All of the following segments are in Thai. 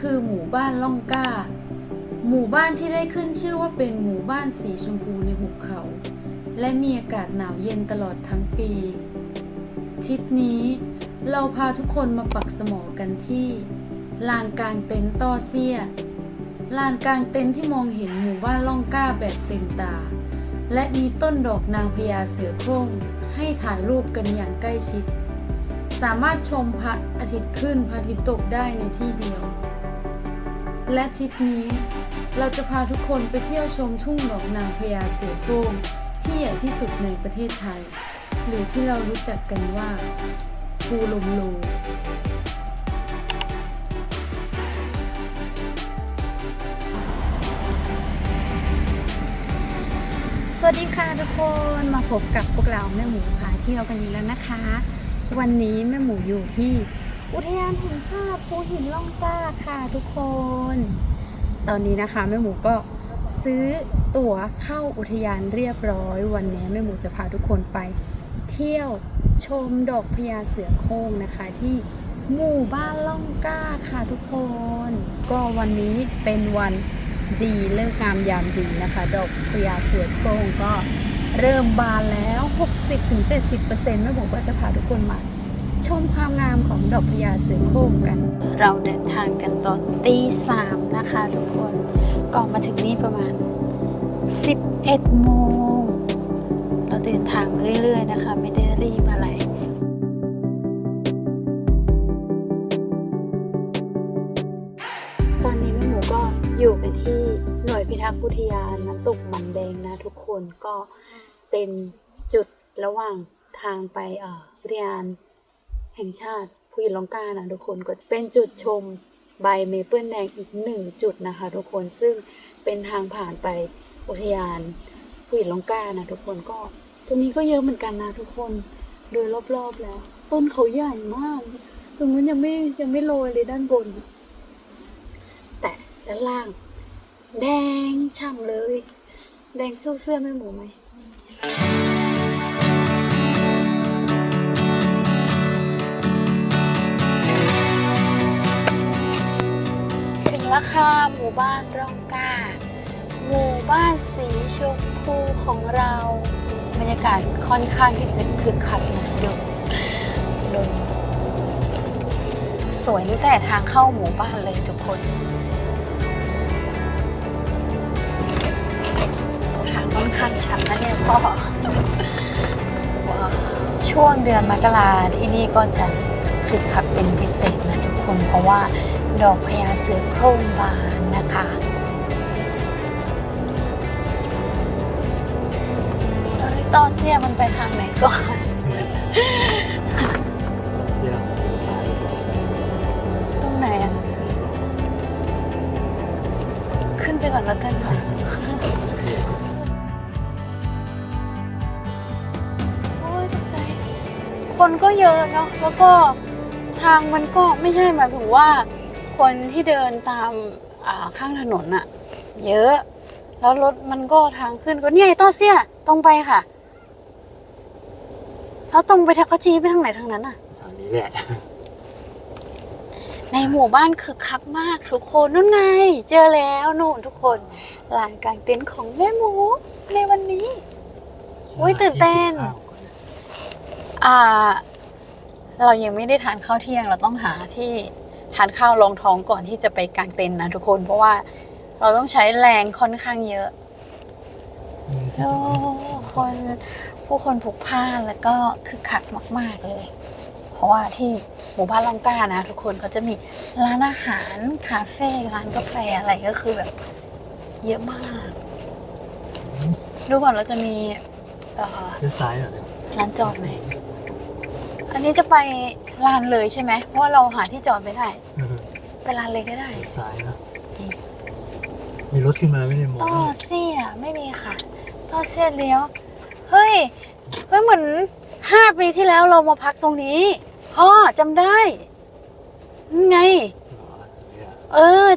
คือหมู่บ้านล่องก้า หมู่บ้านที่ได้ขึ้นชื่อว่าเป็นหมู่บ้านสีชมพูในหุบเขา และมีอากาศหนาวเย็นตลอดทั้งปี ทริปนี้เราพาทุกคนมาปักสมอกันที่ลานกลางเต็นท์ต้อเซียลานกลางเต็นท์ที่มองเห็นหมู่บ้านล่องก้าแบบเต็มตา และมีต้นดอกนางพญาเสือโคร่งให้ถ่ายรูปกันอย่างใกล้ชิด สามารถชมพระอาทิตย์ขึ้นพระอาทิตย์ตกได้ในที่เดียว และทริปนี้เราจะพาทุกคนไปเที่ยวชมทุ่งดอกนางพญาเสือโคร่งที่ใหญ่ที่สุดในประเทศไทย หรือที่เรารู้จักกันว่าภูลมโลสวัสดีค่ะทุกคนมาพบกับพวกเราแม่หมูพาเที่ยวกันอีกแล้วนะคะ วันนี้แม่หมูอยู่ที่ อุทยานแห่งชาติภูหินล่องกล้าค่ะทุกคน ตอนนี้นะคะแม่หมูก็ซื้อตั๋วเข้าอุทยานเรียบร้อย วันนี้แม่หมูจะพาทุกคนไป เที่ยวชมดอกพญาเสือโคร่งนะคะ ที่หมู่บ้านล่องกล้าค่ะทุกคน ก็วันนี้เป็นวันดีเลิกงามยามดีนะคะ ดอกพญาเสือโคร่งก็เริ่มบานแล้ว 60-70%แม่หมูก็จะพาทุกคนมา ชมความงามของดอกพญาเสือโคร่งกัน เราเดินทางกันตอนตีสามนะคะทุกคนก็มาถึงนี่ประมาณ 11โมงเราเดินทางเรื่อยๆนะคะ ไม่ได้รีบอะไรตอนนี้แม่หมูก็อยู่กันที่หน่วยพิทักษ์อุทยานน้ำตกมันแดงนะทุกคนก็เป็นจุดระหว่างทางไปอ่ออุทยาน แห่งชาติภูหินร่องกานะทุกคนก็เป็นจุดชมใบเมเปิลแดงอีกหนึ่งจุดนะคะทุกคนซึ่งเป็นทางผ่านไปอุทยานภูหินร่องกานะทุกคนก็ตรงนี้ก็เยอะเหมือนกันนะทุกคนโดยรอบๆแล้ว ต้นเขาใหญ่มาก ตรงนู้นยังไม่ยังไม่โรยเลยด้านบน แต่ด้านล่าง แดงฉ่ำเลย แดงสู้เสื้อแม่หมูไหม ถึงราคาหมู่บ้านร่องกล้า หมู่บ้านสีชมพูของเราบรรยากาศค่อนข้างที่จะคึกคักนะดูดูสวยตั้งแต่ทางเข้าหมู่บ้านเลยทุกคนทางค่อนข้างชันนะเนี่ยพ่อช่วงเดือนมกราที่นี่ก็จะคึกคักเป็นพิเศษนะทุกคนเพราะว่า ดอกพญาเสือโคร่งบานนะคะเอ้ต่อเสียมันไปทางไหนก่อนเสียสายตรงไหนอะ ขึ้นไปก่อนแล้วกันค่ะโอ้ยตกใจ คนก็เยอะเนาะแล้วก็ทางมันก็ไม่ใช่หมายถึงว่า คนที่เดินตามอ่าข้างถนนอะเยอะ แล้วรถมันก็ทางขึ้นก็เนี่ยไอ้ต้อเสียตรงไปค่ะแล้วตรงไปทางเขาชี้ไปทางไหนทางนั้นอะทางนี้แหละในหมู่บ้านคึกคักมากทุกคนนู่นไง เจอแล้วนู่นทุกคนลานกลางเต็นท์ของแม่หมูในวันนี้โอ้ยตื่นเต้น อ่า เรายังไม่ได้ทานข้าวเที่ยงเราต้องหาที่ ทานข้าวรองท้องก่อนที่จะไปกางเต็นท์นะทุกคน เพราะว่าเราต้องใช้แรงค่อนข้างเยอะโอ้คนผู้คนผูกผ้านแล้วก็คึกคักมาก ๆเลย เพราะว่าที่หมู่บ้านลองกานะ ทุกคนเขาจะมีร้านอาหารคาเฟ่ร้านกาแฟอะไรก็คือแบบ เยอะมากดูก่อนเราจะมีเอ่อเลี้ยวซ้ายเหรอเนี่ยร้านจอดไหมอันนี้จะไป ลานเลยใช่ไหม เพราะว่าเราหาที่จอดไม่ได้ เออไปลานเลยก็ได้เลี้ยวซ้ายนะ นี่ มีรถขึ้นมาไม่ได้มองต่อเสียไม่มีค่ะต่อเสียเลี้ยว เฮ้ย เฮ้ยเหมือนห้าปีที่แล้วเรามาพักตรงนี้พ่อจำได้นั่นไง หรอเนี่ยเออ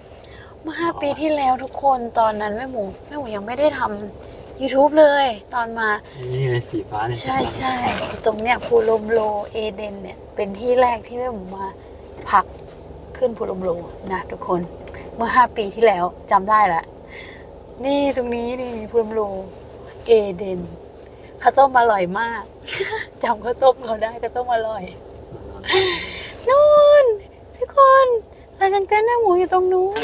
เมื่อห้าปีที่แล้วทุกคนตอนนั้นแม่หมูแม่หมูยังไม่ได้ทำ YouTube เลย ตอนมา นี่ไงสีฟ้าเนี่ยใช่ใช่ตรงเนี้ยภูลมโลเอเดนเนี่ย เป็นที่แรกที่แม่หมูมาพักขึ้นภูลมโลนะทุกคนเมื่อ 5 ปีที่แล้วจำได้แล้วนี่ตรงนี้นี่ภูลมโลเอเดนข้าวต้มอร่อยมาก จำข้าวต้มเขาได้ข้าวต้มอร่อยนู่นทุกคนร้านกางเต้นแม่หมูอยู่ตรงนู้น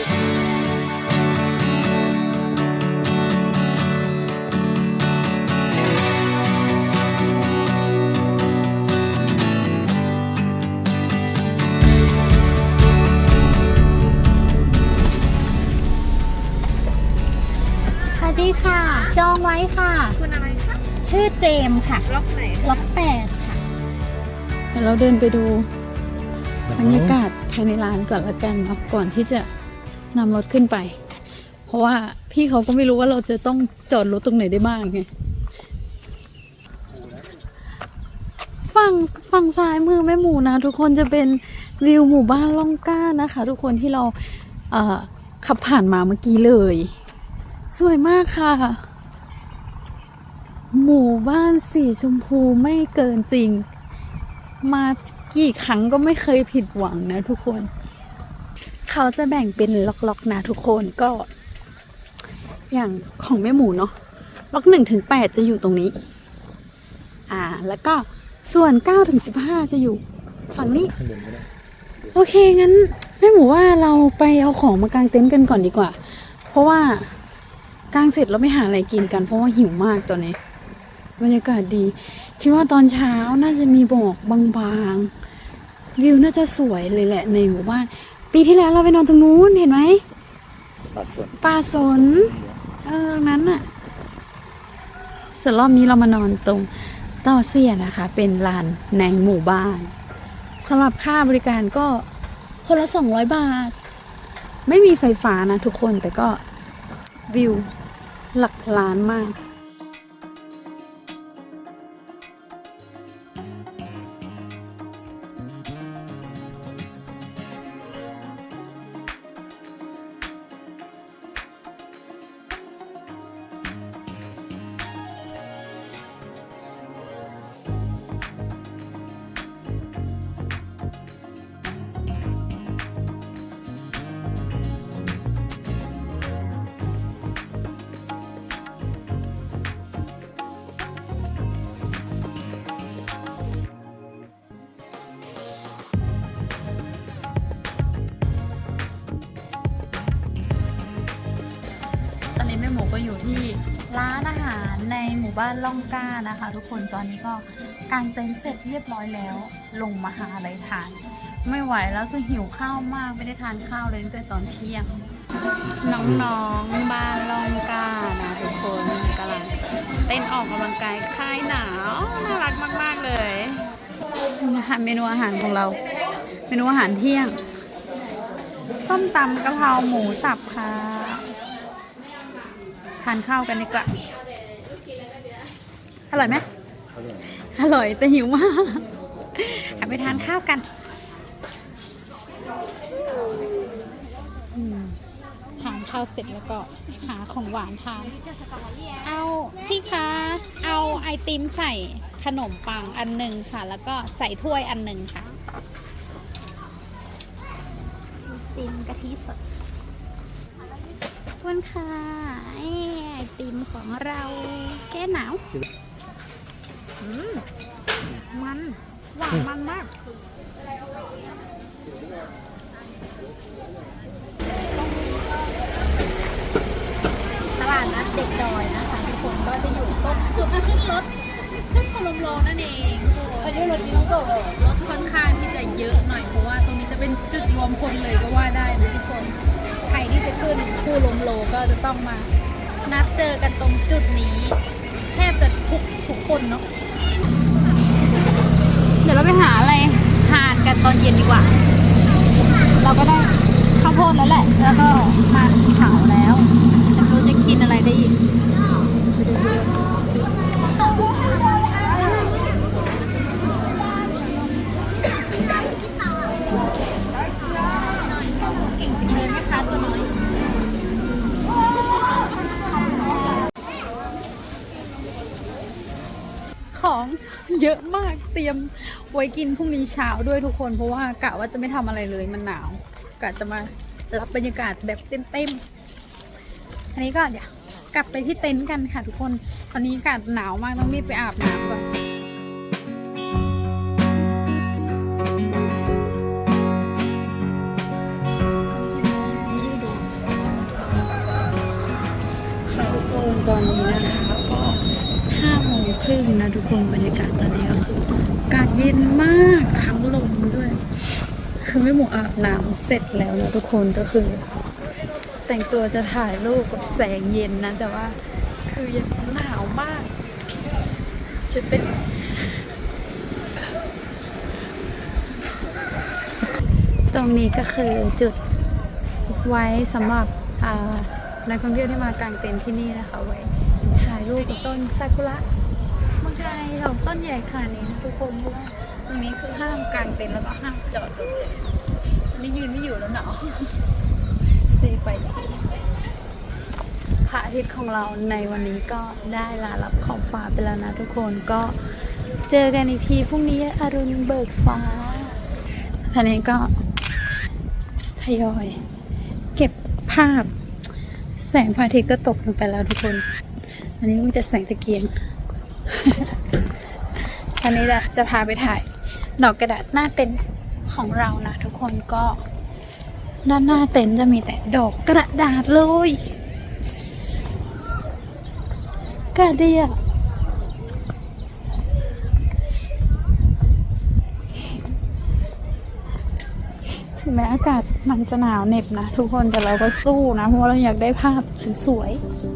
ค่ะ คุณอะไรคะ ชื่อเจมส์ค่ะ ล็อกไหนล็อกแปดค่ะเดี๋ยวเราเดินไปดูบรรยากาศภายในร้านก่อนละกันเนาะก่อนที่จะนำรถขึ้นไป เพราะว่าพี่เขาก็ไม่รู้ว่าเราจะต้องจอดรถตรงไหนได้บ้างไงฝั่งฝั่งซ้ายมือแม่หมูนะ ทุกคนจะเป็นวิวหมู่บ้านล่องกล้านะคะ ทุกคนที่เราเอ่อขับผ่านมาเมื่อกี้เลย สวยมากค่ะ หมู่บ้านสีชมพูไม่เกินจริง มากี่ครั้งก็ไม่เคยผิดหวังนะทุกคน เขาจะแบ่งเป็นล็อกๆนะทุกคนก็ อย่างของแม่หมูเนาะล็อกหนึ่งถึงแปดจะอยู่ตรงนี้ อ่า แล้วก็ส่วนเก้าถึงสิบห้าจะอยู่ฝั่งนี้ โอเค งั้นแม่หมูว่าเราไปเอาของมากางเต็นท์กันก่อนดีกว่า เพราะว่ากางเสร็จเราไม่หาอะไรกินกันเพราะว่าหิวมากตอนนี้ บรรยากาศดี คิดว่าตอนเช้าน่าจะมีหมอกบางๆ วิวน่าจะสวยเลยแหละในหมู่บ้าน ปีที่แล้วเราไปนอนตรงนู้นเห็นไหมปัดสนป่าสนเออตรงนั้นน่ะส่วนรอบนี้เรามานอนตรงต่อเสียนะคะ เป็นลานในหมู่บ้านสำหรับค่าบริการก็คนละสองร้อยบาท ไม่มีไฟฟ้านะทุกคนแต่ก็วิวหลักล้านมาก อยู่ที่ร้านอาหารในหมู่บ้านล่องก้านะคะ ทุกคนตอนนี้ก็กางเต็นท์เสร็จเรียบร้อยแล้ว ลงมาหาอะไรทาน ไม่ไหวแล้วคือหิวข้าวมากไม่ได้ทานข้าวเลยตั้งแต่ตอนเที่ยง น้องๆบ้านล่องก้านะทุกคนกำลังเต้นออกกำลังกายคลายหนาวน่ารักมาก ๆ เลยนี่นะคะเมนูอาหารของเรา เมนูอาหารเที่ยงส้มตำกะเพราหมูสับค่ะ ทานข้าวกันดีกว่าอร่อยไหมอร่อยแต่หิวมากเอาไปทานข้าวกันอืมทานข้าวเสร็จแล้วก็หาของหวานทาน เอาพี่คะเอาไอติมใส่ขนมปังอันหนึ่งค่ะ แล้วก็ใส่ถ้วยอันหนึ่งค่ะไอติมกะทิสด ขอบคุณค่ะไอไอติมของเราแก้หนาวอืมมันหวานมันมากตลาดนัดเด็กดอยนะคะทุกคนก็จะอยู่ตรงจุดขึ้นรถขึ้นพลมโลนั่นเองอันนี้รถนี้ก็รถค่อนข้างที่จะเยอะหน่อยเพราะว่าตรงนี้จะเป็นจุดรวมพลเลยก็ว่าได้นะทุกคนใคร ที่จะขึ้นผู้ลมโลก็จะต้องมานัดเจอกันตรงจุดนี้ แทบจะทุกทุกคนเนาะเดี๋ยวเราไปหาอะไรทานกันตอนเย็นดีกว่า เราก็ได้ข้าวโพดแล้วแหละ แล้วก็มันเผาแล้วแต่ไม่รู้จะกินอะไรได้อีก ของเยอะมากเตรียมไว้กินพรุ่งนี้เช้าด้วยทุกคนเพราะว่ากะว่าจะไม่ทำอะไรเลยมันหนาวกะจะมารับบรรยากาศแบบเต็มๆอันนี้ก็เดี๋ยวกลับไปที่เต็นท์กันค่ะทุกคน ตอนนี้อากาศหนาวมากต้องรีบไปอาบน้ำก่อน คนบรรยากาศตอนนี้ก็คืออากาศเย็นมากทั้งลมด้วย คือไม่หมูอาบน้ำเสร็จแล้วนะทุกคนก็คือ แต่งตัวจะถ่ายรูปกับแสงเย็นนะ แต่ว่าคือยังหนาวมากชุดเป็นตรงนี้ก็คือจุดไว้สำหรับอ่านักท่องเที่ยวที่มากางเต็นท์ที่นี่นะคะไว้ถ่ายรูปกับต้นซากุระ มืองไทยเราต้นใหญ่ขนาดนี้นะทุกคนว่าตรงนี้คือห้ามกางเต็นท์แล้วก็ห้ามจอดรถเลยนี่ยืนไม่อยู่แล้วหนาวเซไปสิพระอาทิตย์ของเราในวันนี้ก็ได้ลาลับขอบฟ้าไปแล้วนะทุกคนก็เจอกันอีกทีพรุ่งนี้อรุณเบิกฟ้าทีนี้ก็ทยอย เก็บภาพ แสงพระอาทิตย์ก็ตกลงไปแล้วทุกคน อันนี้มันจะแสงตะเกียง นี้จะจะพาไปถ่ายดอกกระดาษหน้าเต็นท์ของเรานะ ทุกคนก็ด้านหน้าเต็นท์จะมีแต่ดอกกระดาษเลยกระเดียถึงแม้อากาศมันจะหนาวเหน็บนะ ทุกคนแต่เราก็สู้นะ เพราะว่าเราอยากได้ภาพสวยๆ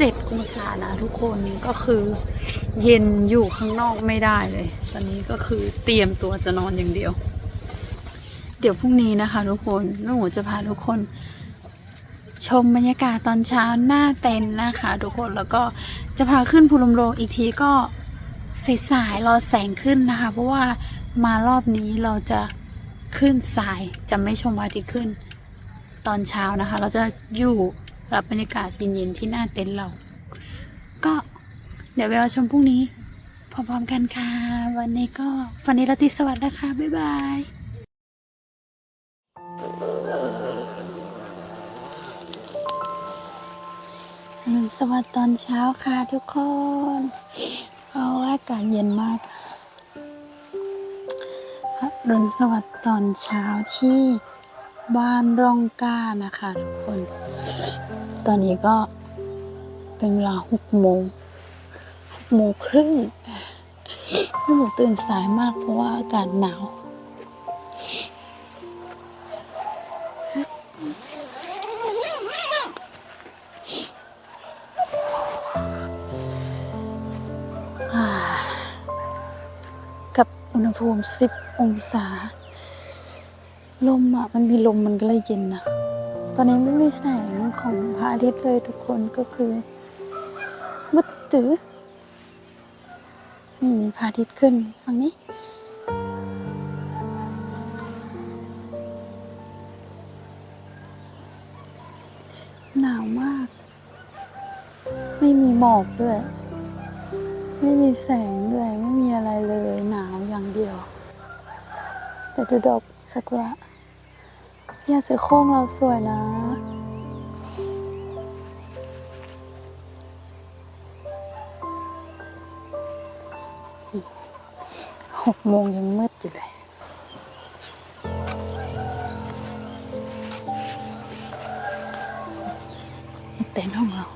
7องศานะทุกคนก็คือเย็นอยู่ข้างนอกไม่ได้เลย ตอนนี้ก็คือเตรียมตัวจะนอนอย่างเดียว เดี๋ยวพรุ่งนี้นะคะ ทุกคนแม่หมูจะพาทุกคน ชมบรรยากาศตอนเช้าหน้าเต็นนะคะ ทุกคนแล้วก็จะพาขึ้นภูลมโลงอีกทีก็สายๆรอแสงขึ้นนะคะ เพราะว่ามารอบนี้เราจะขึ้นสายจะไม่ชมพระอาทิตย์ขึ้น ตอนเช้านะคะ เราจะอยู่ รับบรรยากาศเย็นๆที่หน้าเต็นท์เรา ก็เดี๋ยวเวลาชมพรุ่งนี้พร้อมๆกันค่ะ วันนี้ก็วันนี้ราตรีสวัสดิ์นะคะ บ๊ายบายรุณสวัสดิ์ตอนเช้าค่ะทุกคนเอาะว่าอากาศเย็นมากรุณสวัสดิ์ตอนเช้าที่บ้านร่องก้านะคะทุกคน อนนี้ก็เป็นเวลาหกโมงหกโมงครึ่งพี่หมูตื่นสายมากเพราะว่าอากาศหนาวกับอุณหภูมิ 10 องศา ลมอะ มันมีลมมันก็เลยเย็นนะ อนนี้ไม่มีแสงของพระอาทิตย์เลยทุกคนก็คือมืดตื้ออืมพระอาทิตย์ขึ้นฝั่งนี้หนาวมาก ไม่มีหมอกด้วย ไม่มีแสงด้วย ไม่มีอะไรเลย หนาวอย่างเดียว แต่ดูดอกซากุระ พี่อาเสือโคร่งเราสวยนะ หกโมงยังมืดอยู่เลยเต็นท์ของเรา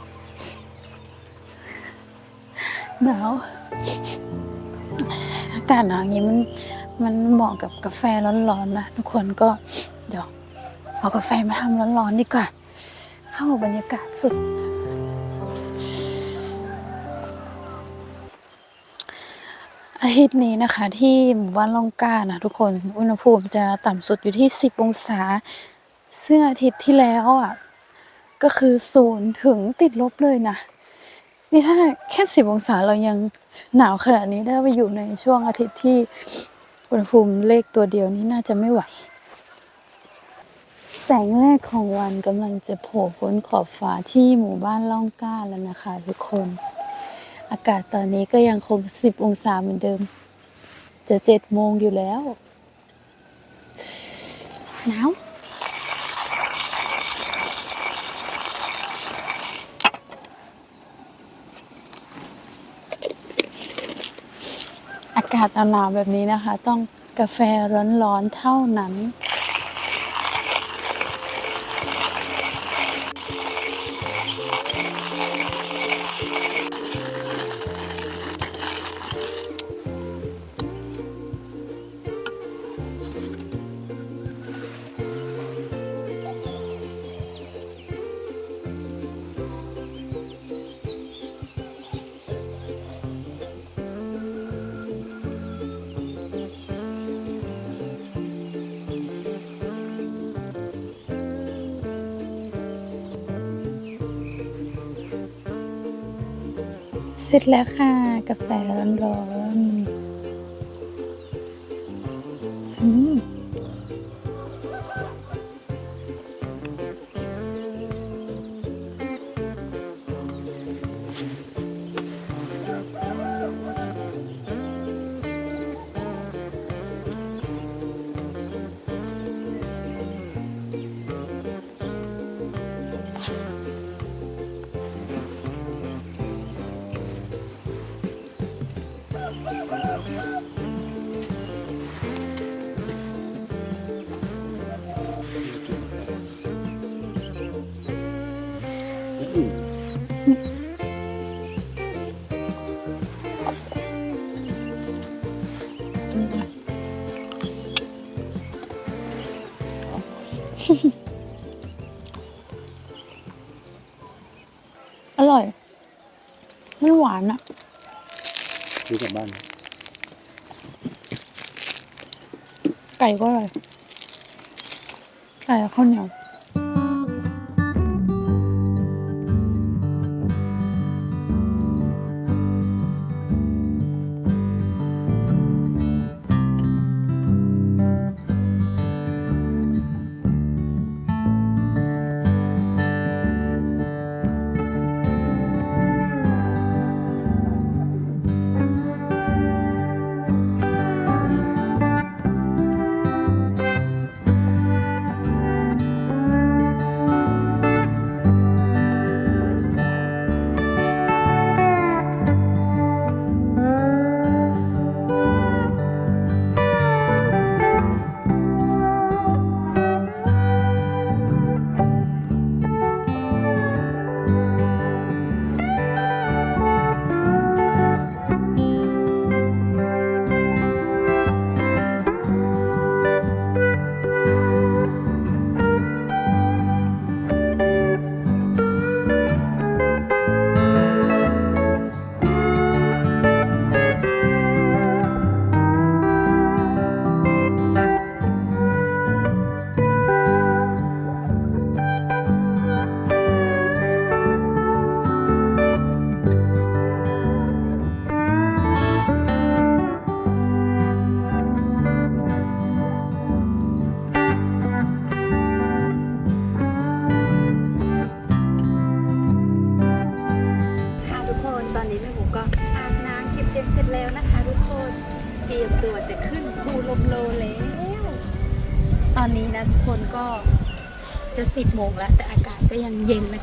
หนาวอากาศหนาวอย่างนี้มันมันเหมาะกับกาแฟร้อนๆนะ ทุกคนก็เดี๋ยว เอากาแฟมาทำร้อนๆดีกว่า เข้ากับบรรยากาศสุด อาทิตย์นี้นะคะ ที่หมู่บ้านล่องก้านะทุกคนอุณหภูมิจะต่ำสุดอยู่ที่ 10 องศา ซึ่งอาทิตย์ที่แล้วอะ ก็คือศูนย์ถึงติดลบเลยนะ นี่ถ้าแค่ 10 องศาเรายังหนาวขนาดนี้ได้ไปอยู่ในช่วงอาทิตย์ที่อุณหภูมิเลขตัวเดียวนี้น่าจะไม่ไหว แสงแรกของวันกำลังจะโผล่พ้นขอบฟ้าที่หมู่บ้านล่องก้าแล้วนะคะทุกคน อากาศตอนนี้ก็ยังคง10องศาเหมือนเดิม จะเจ็ดโมงอยู่แล้วหนาวอากาศหนาวแบบนี้นะคะ ต้องกาแฟร้อนๆเท่านั้น เสร็จแล้วค่ะ กาแฟร้อน หวานอะซื้อกลับบ้าน ไก่ก็อร่อยไก่กับข้าวเหนียว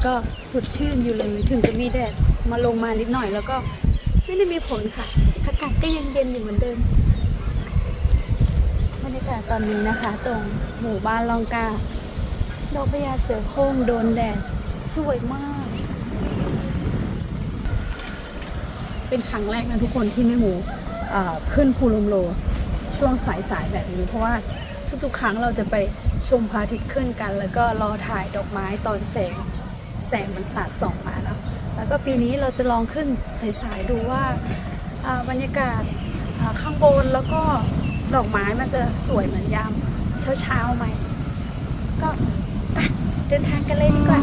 ก็สดชื่นอยู่เลย ถึงจะมีแดดมาลงมานิดหน่อยแล้วก็ไม่ได้มีผลค่ะอากาศก็ยังเย็นอยู่เหมือนเดิมบรรยากาศตอนนี้นะคะ ตรงหมู่บ้านลองกาดอกพญาเสือโคร่งโดนแดดสวยมาก เป็นครั้งแรกนะทุกคนที่แม่หมูขึ้นภูลมโล ช่วงสายๆแบบนี้เพราะว่าทุกๆ ครั้งเราจะไปชมพระอาทิตย์ขึ้นกัน แล้วก็รอถ่ายดอกไม้ตอนแสง แสงมันสาดส่องมาเนาะแล้วก็ปีนี้เราจะลองขึ้นสายๆดูว่าบรรยากาศข้างบนแล้วก็ดอกไม้มันจะสวยเหมือนยามเช้าๆไหมก็ไปเดินทางกันเลยดีกว่า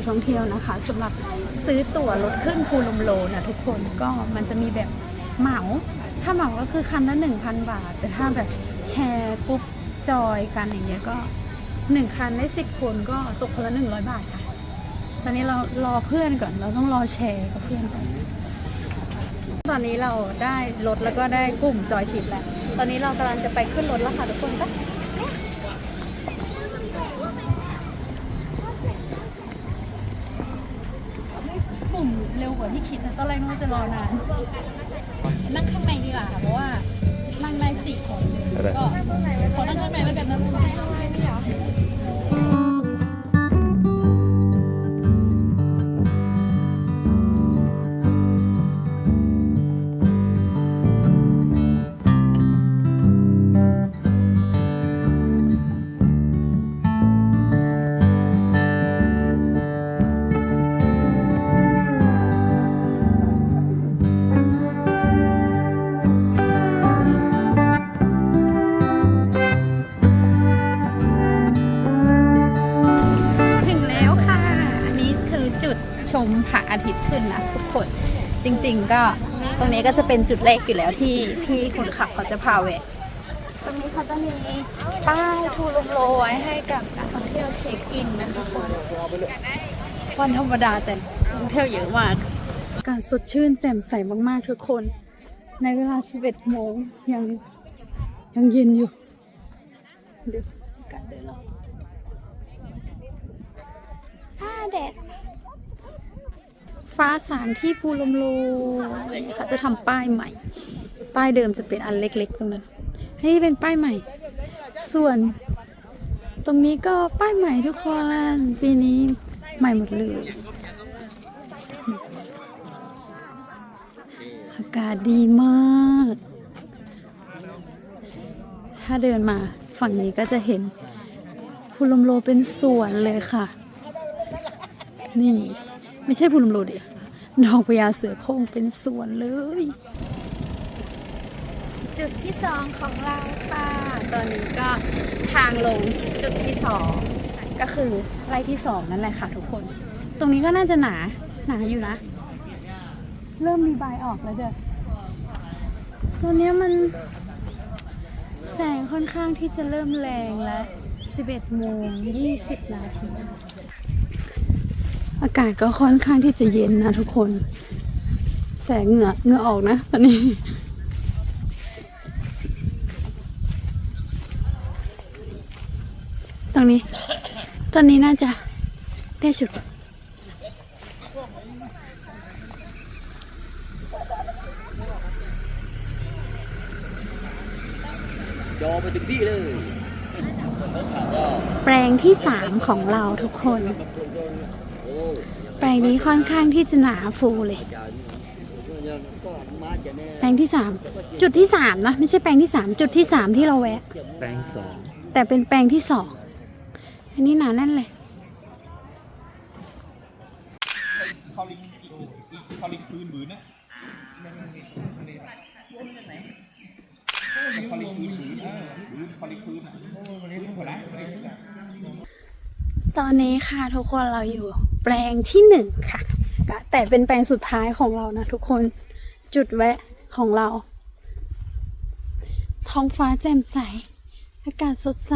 การท่องเที่ยวนะคะสำหรับซื้อตั๋วรถขึ้นภูลมโลนะทุกคนก็มันจะมีแบบเหมา ถ้าเหมาก็คือคันละ 1,000 บาท แต่ถ้าแบบแชร์ปุ๊บจอยกันอย่างเงี้ยก็ 1 คันได้ 10 คนก็ตกคนละ 100 บาทค่ะ ตอนนี้เรารอเพื่อนก่อนเราต้องรอแชร์กับเพื่อนก่อนตอนนี้เราได้รถแล้วก็ได้กลุ่มจอยทิปแล้ว ตอนนี้เรากำลังจะไปขึ้นรถแล้วค่ะทุกคนปะ วกว่าที่คิดนะตอนแรกนึกว่าจะรอนานนั่งข้างในดีกว่าค่ะเพราะว่านั่งได้สี่คนอะไรก็ขอนั่งข้างในแล้ว ก็ตรงนี้ก็จะเป็นจุดแรกอยู่แล้วที่ที่คนขับเขาจะพาแวะตรงนี้เขาจะมีป้ายทูลมโลไว้ให้กับนักท่องเที่ยวเช็คอินนะคะคนวันธรรมดาแต่นักท่องเที่ยวเยอะมากกาศสดชื่นแจ่มใสมากๆทุกคน ในเวลา 11 โมงยังยังเย็นอยู่เดี๋ยวอากาศเดินรอบอ้าแดด ฟ้าสางที่ภูลมโลเขาจะทำป้ายใหม่ ป้ายเดิมจะเป็นอันเล็กๆตรงนั้นนี่เป็นป้ายใหม่ ส่วนตรงนี้ก็ป้ายใหม่ทุกคนปีนี้ใหม่หมดเลยอากาศดีมาก ถ้าเดินมาฝั่งนี้ก็จะเห็นภูลมโลเป็นสวนเลยค่ะ นี่ ไม่ใช่ภูลมโลดียวดอกพญาเสือโคร่งเป็นสวนเลย จุดที่สองของเราค่ะ ตอนนี้ก็ทางลงจุดที่สองก็คือไร่ที่สองนั่นแหละค่ะทุกคน ตรงนี้ก็น่าจะหนาหนาอยู่นะ เริ่มมีใบออกแล้วเด้อตัวเนี้มันแสงค่อนข้างที่จะเริ่มแรงแล้ว 11โมง20 นาที อากาศก็ค่อนข้างที่จะเย็นนะทุกคน แต่เหงื่อเหงื่อออกนะตอนนี้ตรงนี้ ตอนนี้น่าจะได้ชุดยอไปถึงที่เลย แปลงที่สามของเราทุกคน แปลงนี้ค่อนข้างที่จะหนาฟูเลย แปลงที่สามจุดที่สามนะไม่ใช่แปลงที่สามจุดที่สามที่เราแวะ แปลงสองแต่เป็นแปลงที่สองอันนี้หนาแน่นเลย เขาลิงเขาลิงปืนบืนนะเขาลิงปืนบืนเออบืนเขาลิงปืนอะโอ้ยวันนี้เป็นคนร้าย ต อนนี้ค่ะทุกคนเราอยู่แปลงที่หนึ่งค่ะ แต่เป็นแปลงสุดท้ายของเรานะทุกคนจุดแวะของเรา ท้องฟ้าแจ่มใส อากาศสดใส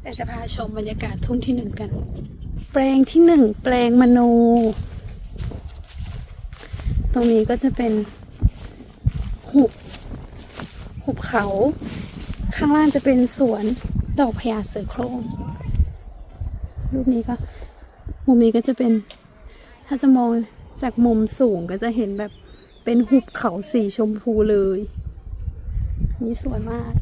แต่จะพาชมบรรยากาศทุ่งที่หนึ่งกัน แปลงที่หนึ่งแปลงมโน ตรงนี้ก็จะเป็นหุบหุบเขา ข้างล่างจะเป็นสวน ดอกพญาเสือโครงรูปนี้ก็ มุมนี้ก็จะเป็น ถ้าจะมองจากมุมสูงก็จะเห็นแบบเป็นหุบเขาสีชมพูเลย นี่สวยมาก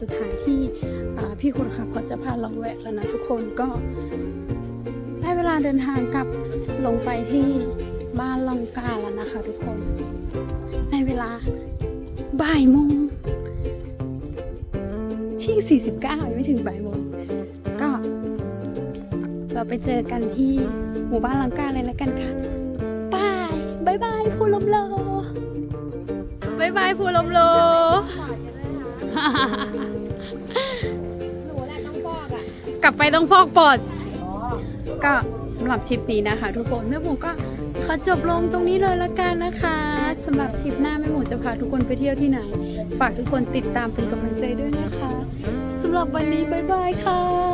สุดท้ายที่พี่คนขับเขาจะพาเราแวะแล้วนะทุกคนก็ได้เวลาเดินทางกลับลงไปที่บ้านลองกาแล้วนะคะ ทุกคน ในเวลาบ่ายโมงที่ 49 ยังไม่ถึงบ่ายโมงก็ เราไปเจอกันที่หมู่บ้านลังกาเลยแล้วกันค่ะบายบายบายภูลมโลบายบายภูลมโลหนู กลับไปต้องฟอกปอด ก็สำหรับทริปนี้นะคะ ทุกคนแม่หมูก็ขอจบลงตรงนี้เลยละกันนะคะสำหรับทริปหน้าแม่หมูจะพาทุกคนไปเที่ยวที่ไหน ฝากทุกคนติดตามเป็นกำลังใจด้วยนะคะสำหรับวันนี้บ๊ายบายค่ะ